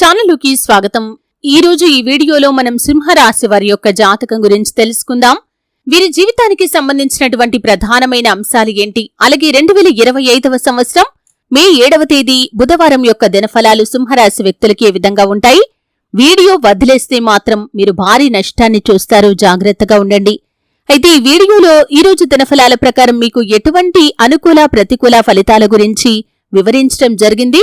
ఛానలుకి స్వాగతం. ఈ రోజు ఈ వీడియోలో మనం సింహరాశి వారి యొక్క జాతకం గురించి తెలుసుకుందాం. వీరి జీవితానికి సంబంధించినటువంటి ప్రధానమైన అంశాలు ఏంటి? అలాగే రెండు వేల ఇరవై ఐదవ సంవత్సరం మే ఏడవ తేదీ బుధవారం యొక్క దినఫలాలు సింహరాశి వ్యక్తులకి ఏ విధంగా ఉంటాయి? వీడియో వదిలేస్తే మాత్రం మీరు భారీ నష్టాన్ని చూస్తారు. జాగ్రత్తగా ఉండండి. అయితే ఈ వీడియోలో ఈ రోజు దినఫలాల ప్రకారం మీకు ఎటువంటి అనుకూల ప్రతికూల ఫలితాల గురించి వివరించడం జరిగింది.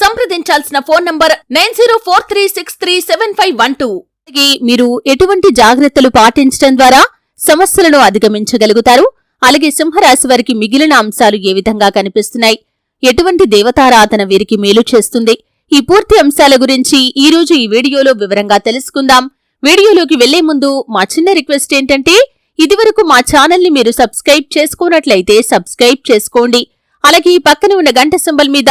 సంప్రదించాల్సిన phone number nine zero four three six three seven five one two. మీరు ఎటువంటి జాగ్రత్తలు పాటించడం ద్వారా సమస్యలను అధిగమించగలుగుతారు. అలాగే సింహరాశి వారికి మిగిలిన అంశాలు ఏ విధంగా కనిపిస్తున్నాయి? ఎటువంటి దేవతారాధన వీరికి మేలు చేస్తుంది? ఈ పూర్తి అంశాల గురించి ఈ రోజు ఈ వీడియోలో వివరంగా తెలుసుకుందాం. వీడియోలోకి వెళ్ళే ముందు మా చిన్న రిక్వెస్ట్ ఏంటంటే ఇదివరకు మా ఛానల్ని మీరు సబ్స్క్రైబ్ చేసుకోనట్లయితే సబ్స్క్రైబ్ చేసుకోండి. అలాగే ఈ పక్కన ఉన్న గంట సింబల్ మీద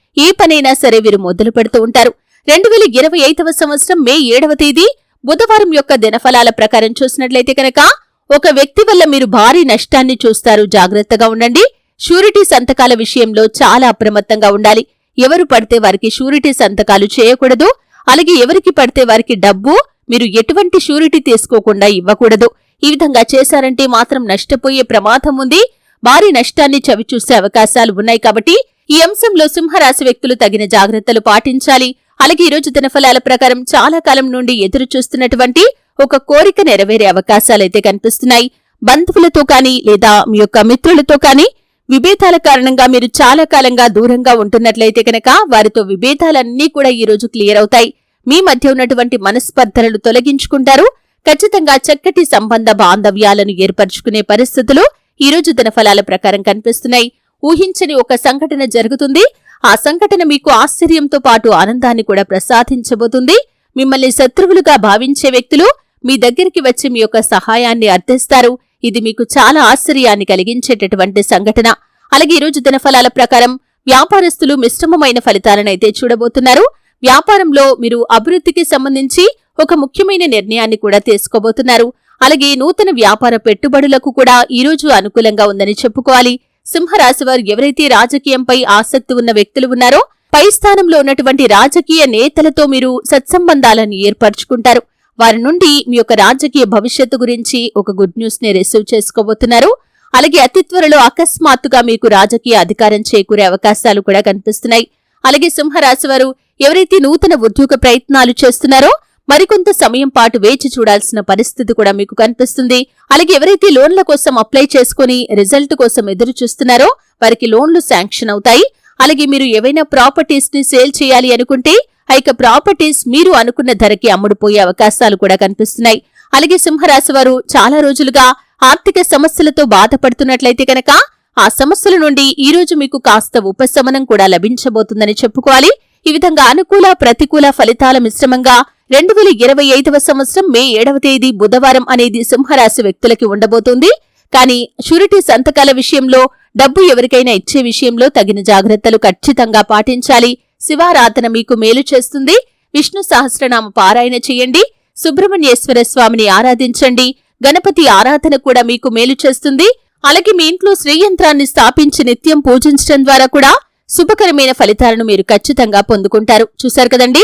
ఏ పనైనా సరే వీరు మొదలు పెడుతూ ఉంటారు. రెండు వేల ఇరవై ఐదవ సంవత్సరం మే ఏడవ తేదీ బుధవారం యొక్క దినఫలాల ప్రకారం చూసినట్లయితే కనుక ఒక వ్యక్తి వల్ల మీరు భారీ నష్టాన్ని చూస్తారు. జాగ్రత్తగా ఉండండి. షూరిటీ సంతకాల విషయంలో చాలా అప్రమత్తంగా ఉండాలి. ఎవరు పడితే వారికి షూరిటీ సంతకాలు చేయకూడదు. అలాగే ఎవరికి పడితే వారికి డబ్బు మీరు ఎటువంటి షూరిటీ తీసుకోకుండా ఇవ్వకూడదు. ఈ విధంగా చేశారంటే మాత్రం నష్టపోయే ప్రమాదం ఉంది. భారీ నష్టాన్ని చవిచూసే అవకాశాలు ఉన్నాయి కాబట్టి ఈ అంశంలో సింహరాశి వ్యక్తులు తగిన జాగ్రత్తలు పాటించాలి. అలాగే ఈ రోజు దినఫలాల ప్రకారం చాలా కాలం నుండి ఎదురు చూస్తున్నటువంటి ఒక కోరిక నెరవేరే అవకాశాలైతే కనిపిస్తున్నాయి. బంధువులతో కానీ లేదా మీ యొక్క మిత్రులతో కానీ విభేదాల కారణంగా మీరు చాలా కాలంగా దూరంగా ఉంటున్నట్లయితే కనుక వారితో విభేదాలన్నీ కూడా ఈ రోజు క్లియర్ అవుతాయి. మీ మధ్య ఉన్నటువంటి మనస్పర్ధలను తొలగించుకుంటారు. ఖచ్చితంగా చక్కటి సంబంధ బాంధవ్యాలను ఏర్పరచుకునే పరిస్థితులు ఈ రోజు దినఫలాల ప్రకారం కనిపిస్తున్నాయి. ఊహించని ఒక సంఘటన జరుగుతుంది. ఆ సంఘటన మీకు ఆశ్చర్యంతో పాటు ఆనందాన్ని కూడా ప్రసాదించబోతుంది. మిమ్మల్ని శత్రువులుగా భావించే వ్యక్తులు మీ దగ్గరికి వచ్చి మీ యొక్క సహాయాన్ని అర్థిస్తారు. ఇది మీకు చాలా ఆశ్చర్యాన్ని కలిగించేటటువంటి సంఘటన. అలాగే ఈ రోజు దినఫలాల ప్రకారం వ్యాపారస్తులు మిశ్రమమైన ఫలితాలనైతే చూడబోతున్నారు. వ్యాపారంలో మీరు అభివృద్ధికి సంబంధించి ఒక ముఖ్యమైన నిర్ణయాన్ని కూడా తీసుకోబోతున్నారు. అలాగే నూతన వ్యాపార పెట్టుబడులకు కూడా ఈ రోజు అనుకూలంగా ఉందని చెప్పుకోవాలి. సింహరాశి వారు ఎవరైతే రాజకీయంపై ఆసక్తి ఉన్న వ్యక్తులు ఉన్నారో పై స్థానంలో ఉన్నటువంటి రాజకీయ నేతలతో మీరు సత్సంబంధాలను ఏర్పరచుకుంటారు. వారి నుండి మీ యొక్క రాజకీయ భవిష్యత్తు గురించి ఒక గుడ్ న్యూస్ని రిసీవ్ చేసుకోబోతున్నారు. అలాగే అతి త్వరలో అకస్మాత్తుగా మీకు రాజకీయ అధికారం చేకూరే అవకాశాలు కూడా కనిపిస్తున్నాయి. అలాగే సింహరాశి వారు ఎవరైతే నూతన ఉద్యోగ ప్రయత్నాలు చేస్తున్నారో మరికొంత సమయం పాటు వేచి చూడాల్సిన పరిస్థితి కూడా మీకు కనిపిస్తుంది. అలాగే ఎవరైతే లోన్ల కోసం అప్లై చేసుకుని రిజల్ట్ కోసం ఎదురు చూస్తున్నారో వారికి లోన్లు శాంక్షన్ అవుతాయి. అలాగే మీరు ఏవైనా ప్రాపర్టీస్ని సేల్ చేయాలి అనుకుంటే ఇక ప్రాపర్టీస్ మీరు అనుకున్న ధరకి అమ్ముడుపోయే అవకాశాలు కూడా కనిపిస్తున్నాయి. అలాగే సింహరాశి వారు చాలా రోజులుగా ఆర్థిక సమస్యలతో బాధపడుతున్నట్లయితే కనుక ఆ సమస్యల నుండి ఈ రోజు మీకు కాస్త ఉపశమనం కూడా లభించబోతుందని చెప్పుకోవాలి. ఈ విధంగా అనుకూల ప్రతికూల ఫలితాల మిశ్రమంగా రెండు వేల ఇరవై ఐదవ సంవత్సరం మే ఏడవ తేదీ బుధవారం అనేది సింహరాశి వ్యక్తులకి ఉండబోతోంది. కానీ షూరిటీ సంతకాల విషయంలో డబ్బు ఎవరికైనా ఇచ్చే విషయంలో తగిన జాగ్రత్తలు ఖచ్చితంగా పాటించాలి. శివారాధన మీకు మేలు చేస్తుంది. విష్ణు సహస్రనామ పారాయణ చేయండి. సుబ్రహ్మణ్యేశ్వర స్వామిని ఆరాధించండి. గణపతి ఆరాధన కూడా మీకు మేలు చేస్తుంది. అలాగే మీ ఇంట్లో శ్రీయంత్రాన్ని స్థాపించి నిత్యం పూజించడం ద్వారా కూడా శుభకరమైన ఫలితాలను మీరు ఖచ్చితంగా పొందుకుంటారు. చూశారు కదండీ?